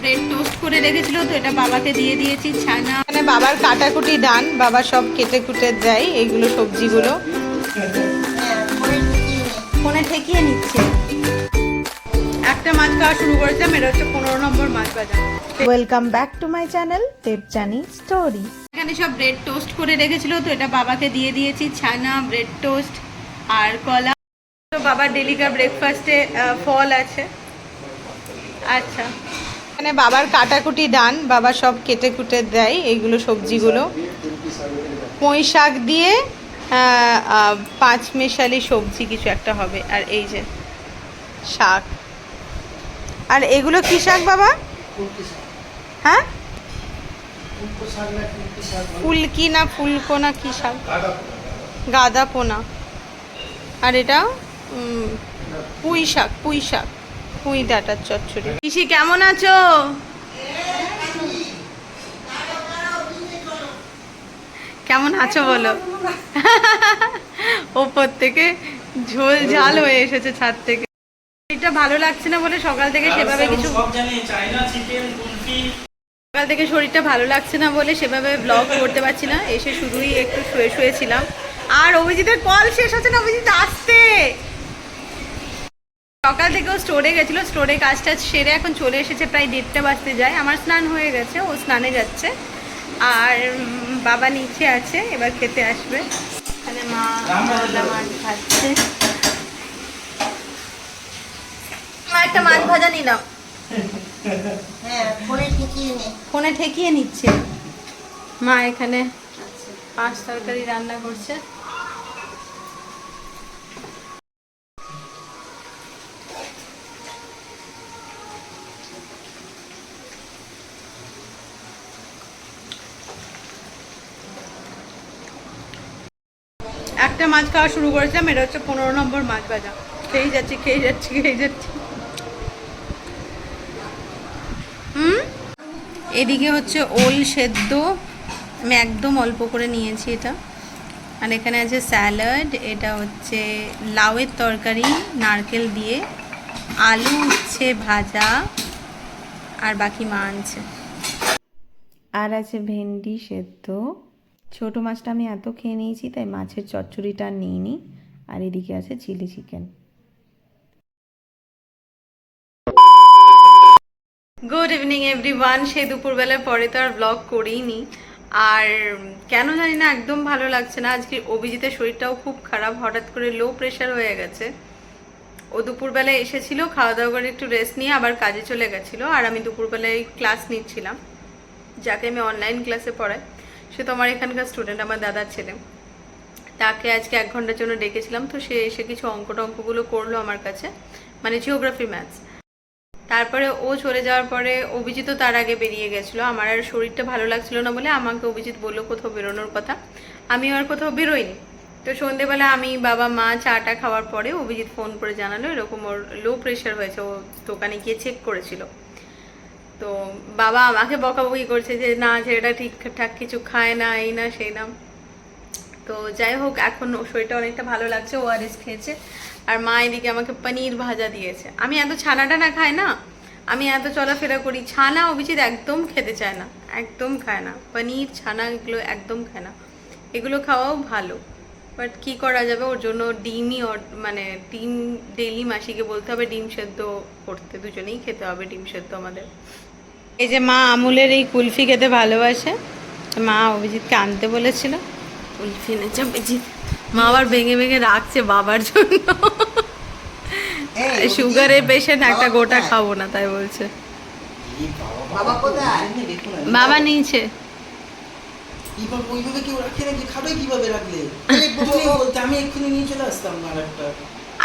Bread toast করে রেখেছিল তো এটা বাবাকে দিয়ে দিয়েছি ছানা। এখানে বাবার কাটাকুটি ডান বাবা সব কেটে কুটে দেয় এইগুলো সবজিগুলো। ফোনে ঠেকিয়ে নিচ্ছে। একটা মাছ খাওয়া শুরু করেছিলাম এটা হচ্ছে পনেরো নম্বর মাছ বাজার welcome back to my channel Debjani story এখানে সব ব্রেড টোস্ট করে রেখেছিল তো এটা বাবাকে দিয়ে দিয়েছি ছানা ব্রেড টোস্ট আর কলা। তো বাবার ডেলিকার ব্রেকফাস্টে ফল আছে। আচ্ছা। এখানে বাবার কাটাকুটি ডান বাবা সব কেটে কুটে দেয় এইগুলো সবজিগুলো। পুঁই শাক দিয়ে পাঁচ মেশালি সবজি কিছু একটা হবে। আর এই যে শাক। আর এগুলো কি শাক বাবা? হ্যাঁ? ফুলকি না ফুলকো না কি শাক? গাঁদা পোনা। আর এটা পুঁই শাক পুঁই শাক। পুঁই ডাটার চচ্চড়ি। পিসি কেমন আছো? কেমন আছো বলো? ওপর থেকে ঝোল ঝাল হয়ে এসেছে ছাদ থেকে। এটা ভালো লাগছে না বলে সকাল থেকে সেভাবে কিছু সকাল থেকে শরীরটা ভালো লাগছে না বলে সেভাবে ব্লগ করতে পারছি না। এসে শুধুই একটু শুয়ে শুয়েছিলাম। আর অভিজিতের কল শেষ হচ্ছে না অভিজিৎ আসতে সকাল থেকে ও স্টোরে গেছিল স্টোরে কাজ টাজ সেরে এখন চলে এসেছে প্রায় দেড়টা বাজতে যায়। আমার স্নান হয়ে গেছে ও স্নানে যাচ্ছে। আর বাবা নিচে আছে এবার খেতে আসবে। এখানে মা মাছ ভাজছে মা একটা মাছ ভাজা নিলাম হ্যাঁ ফোনে ঠেকিয়ে ফোনে ঠেকিয়ে নিচ্ছে। মা এখানে পাঁচ তরকারি রান্না করছে। একটা মাছ খাওয়া শুরু করেছিলাম, এটা হচ্ছে পনেরো নম্বর মাছ ভাজা। খেয়ে যাচ্ছি খেয়ে যাচ্ছি খেয়ে যাচ্ছি। হুম? এদিকে হচ্ছে ওল সেদ্ধ। আমি একদম অল্প করে নিয়েছি এটা। আর এখানে আছে স্যালাড, এটা হচ্ছে লাউয়ের তরকারি, নারকেল দিয়ে। আলু উচ্ছে ভাজা, আর বাকি মা আনছে। আর আছে ভেন্ডি সেদ্ধ। ছোট মাছটা আমি এত খেয়ে নিয়েছি, তাই মাছের চচ্চড়িটা আর নিইনি। আর এদিকে আছে chilli chicken. Good evening everyone সেই দুপুরবেলার পরে তো আর ব্লগ করিনি আর কেন জানি না, একদম ভালো লাগছে না। আজকে অভিজিতের শরীরটাও খুব খারাপ। হঠাৎ করে লো প্রেশার হয়ে গেছে। ও দুপুরবেলায় এসেছিল খাওয়া দাওয়া করে একটু রেস্ট নিয়ে আবার কাজে চলে গেছিল। আর আমি দুপুরবেলায় ক্লাস নিচ্ছিলাম। যাকে আমি অনলাইন ক্লাসে পড়াই। সে তো আমার এখানকার স্টুডেন্ট আমার দাদার ছেলে। তাকে আজকে এক ঘণ্টার জন্য ডেকেছিলাম, তো সে এসে কিছু অঙ্ক টঙ্কগুলো করল আমার কাছে মানে জিওগ্রাফি ম্যাথস তারপরে ও চলে যাওয়ার পরে অভিজিৎ তার আগে বেরিয়ে গেছিল। আমার আর শরীরটা ভালো লাগছিল না বলে আমাকে অভিজিৎ বলল, কোথাও বেরোনোর কথা? আমি আর কোথাও বেরোইনি। তো সন্ধেবেলা আমি বাবা, মা চাটা খাওয়ার পরে অভিজিৎ ফোন করে জানালো, এরকম ওর লো প্রেশার হয়েছে, ও দোকানে গিয়ে চেক করেছিল। তো বাবা আমাকে বকাবকি করছে যে, না, ছেলেটা ঠিকঠাক কিছু খায় না, এই না, সেই না। তো যাই হোক, এখন শরীরটা অনেকটা ভালো লাগছে ওআরএস খেয়েছে আর মা এদিকে আমাকে পনির ভাজা দিয়েছে। আমি এত ছানাটা না খাই না, আমি এত চলাফেরা করি, ছানা অভিজিৎ একদম খেতে চায় না, একদম খায় না। পনির, ছানা এগুলো একদম খায় না। এগুলো খাওয়াও ভালো বাট কি করা যাবে? ওর জন্য ডিমই মানে ডিম ডেলি মাসিকে বলতে হবে, ডিম সেদ্ধ করতে। দুজনেই খেতে হবে ডিম সেদ্ধ আমাদের। এই যে মা আমুলের এই কুলফি খেতে ভালোবাসে মা অভিজিৎকে আনতে বলেছিল। কুলফি এনেছে অভিজিৎ। মা আবার ভেঙে ভেঙে রাখছে বাবার জন্য। সুগারের পেশেন্ট একটা গোটা খাব না তাই বলছে। বাবা কোথায়? বাবা নিয়েছে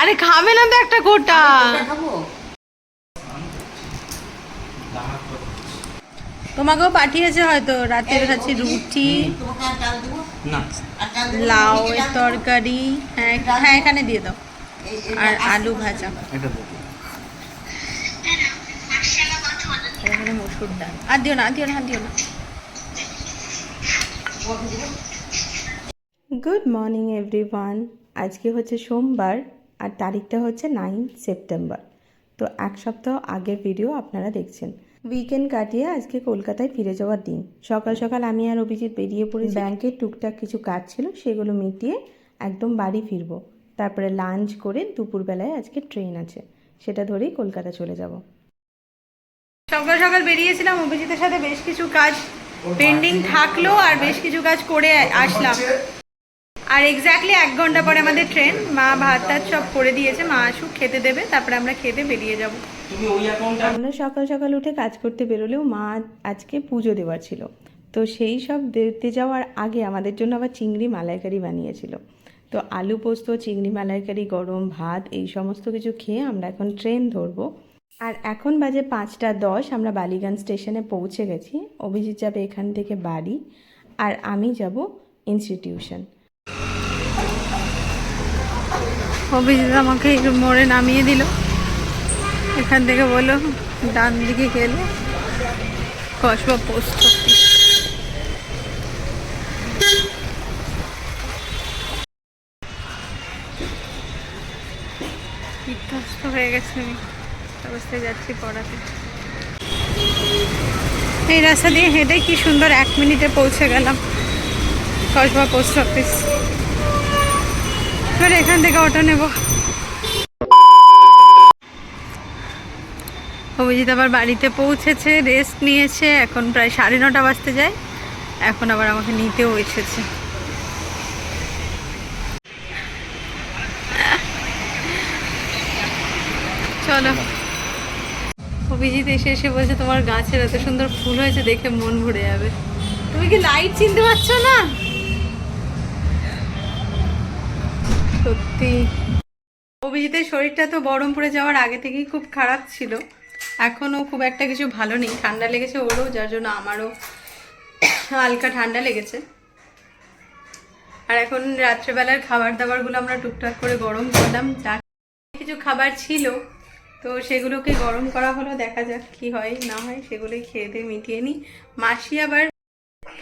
আরে খাবে না তো একটা গোটা খাব? তোমাকেও পাঠিয়েছে হয়তো রাতের কাছে রুটি লাউ। তরকারি হ্যাঁ হ্যাঁ এখানে দিয়ে দাও। আর আলু ভাজা। এখানে মসুর ডাল। আর দিও না আর দিও না আর দিও না। গুড মর্নিং এভরিওয়ান আজকে হচ্ছে সোমবার আর তারিখটা হচ্ছে নাইন সেপ্টেম্বর তো এক সপ্তাহ আগের ভিডিও আপনারা দেখছেন। উইকেন্ড কাটিয়ে আজকে কলকাতায় ফিরে যাওয়ার দিন। সকাল সকাল আমি আর অভিজিৎ বেরিয়ে পড়ি ব্যাংকের টুকটাক কিছু কাজ ছিল, সেগুলো মিটিয়ে একদম বাড়ি ফিরবো। তারপরে লাঞ্চ করে দুপুরবেলায় আজকে ট্রেন আছে। সেটা ধরেই কলকাতা চলে যাব। সকাল সকাল বেরিয়েছিলাম, অভিজিতের সাথে বেশ কিছু কাজ পেন্ডিং থাকল আর বেশ কিছু কাজ করে আসলাম। আর এক্স্যাক্টলি এক ঘণ্টা পরে আমাদের ট্রেন মা ভাত টাত সব করে দিয়েছে মা আসুক খেতে দেবে তারপরে আমরা খেতে বেরিয়ে যাব। তুমি ওই অ্যাকাউন্টটা আমরা সকাল সকাল উঠে কাজ করতে বেরোলেও মা আজকে পুজো দেওয়ার ছিল। তো সেই সব দিতে যাওয়ার আগে আমাদের জন্য আবার চিংড়ি মালাইকারি বানিয়েছিল। তো আলু পোস্ত চিংড়ি মালাইকারি গরম ভাত এই সমস্ত কিছু খেয়ে আমরা এখন ট্রেন ধরবো। আর এখন বাজে পাঁচটা দশ আমরা বালিগঞ্জ স্টেশনে পৌঁছে গেছি। অভিজিৎ যাবে এখান থেকে বাড়ি। আর আমি যাব ইনস্টিটিউশন অভিজিৎ আমাকে মোড়ে নামিয়ে দিল। এখান থেকে বলল, ডান দিকে গেলে। কসবা পোস্ট অফিস হয়ে গেছে আমি। অবস্থায় যাচ্ছি পড়াতে। এই রাস্তা দিয়ে হেঁটে কি সুন্দর এক মিনিটে পৌঁছে গেলাম। কসবা পোস্ট অফিস এবার এখান থেকে অটো নেব। অভিজিৎ আবার বাড়িতে পৌঁছেছে রেস্ট নিয়েছে, এখন প্রায় সাড়ে নটা বাজতে যায়। এখন আবার আমাকে নিতেও এসেছে। চলো। অভিজিৎ এসে এসে বলছে, তোমার গাছের এত সুন্দর ফুল হয়েছে দেখে মন ভরে যাবে। তুমি কি লাইট চিনতে পারছ না? সত্যি। অভিজিতের শরীরটা তো বহরমপুরে যাওয়ার আগে থেকেই খুব খারাপ ছিল। এখনও খুব একটা কিছু ভালো নেই। ঠান্ডা লেগেছে ওরও, যার জন্য আমারও হালকা ঠান্ডা লেগেছে। আর এখন রাত্রেবেলার খাবার দাবারগুলো আমরা টুকটাক করে গরম করলাম যা কিছু খাবার ছিল, তো সেগুলোকে গরম করা হলো। দেখা যাক কি হয়, না হয় সেগুলোই খেয়ে দিয়ে মিটিয়ে নিই। মাসি আবার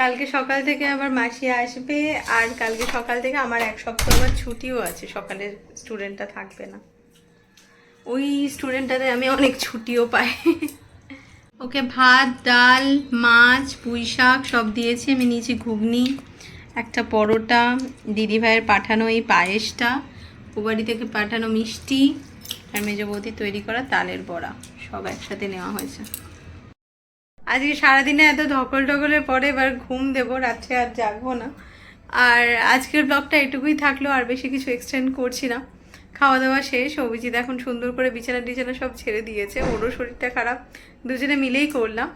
কালকে সকাল থেকে আবার মাসি আসবে আর কালকে সকাল থেকে আমার এক সপ্তাহ আবার ছুটিও আছে সকালের স্টুডেন্টটা থাকবে না। ওই স্টুডেন্টটাতে আমি অনেক ছুটিও পাই। ওকে ভাত, ডাল, মাছ, পুঁই শাক সব দিয়েছি, আমি নিয়েছি ঘুগনি, একটা পরোটা দিদিভাইয়ের পাঠানো এই পায়েসটা, ও বাড়ি থেকে পাঠানো মিষ্টি, আর মেজ বৌদি তৈরি করা তালের বড়া, সব একসাথে নেওয়া হয়েছে। আজকে সারাদিনে এত ধকল টকলের পরে এবার ঘুম দেবো, রাত্রে আর জাগবো না। আর আজকের ব্লগটা এটুকুই থাকল, আর বেশি কিছু এক্সটেন্ড করছি না। খাওয়া দাওয়া শেষ, অভিজিৎ এখন সুন্দর করে বিছানা টিছানা সব ছেড়ে দিয়েছে, ওরও শরীরটা খারাপ, দুজনে মিলেই করলাম।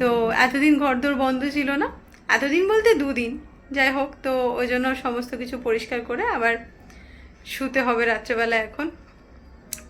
তো এতদিন ঘরদোর বন্ধ ছিল না, এতদিন বলতে দুদিন। যাই হোক, তো ওই জন্য সমস্ত কিছু পরিষ্কার করে আবার শুতে হবে রাত্রেবেলা এখন।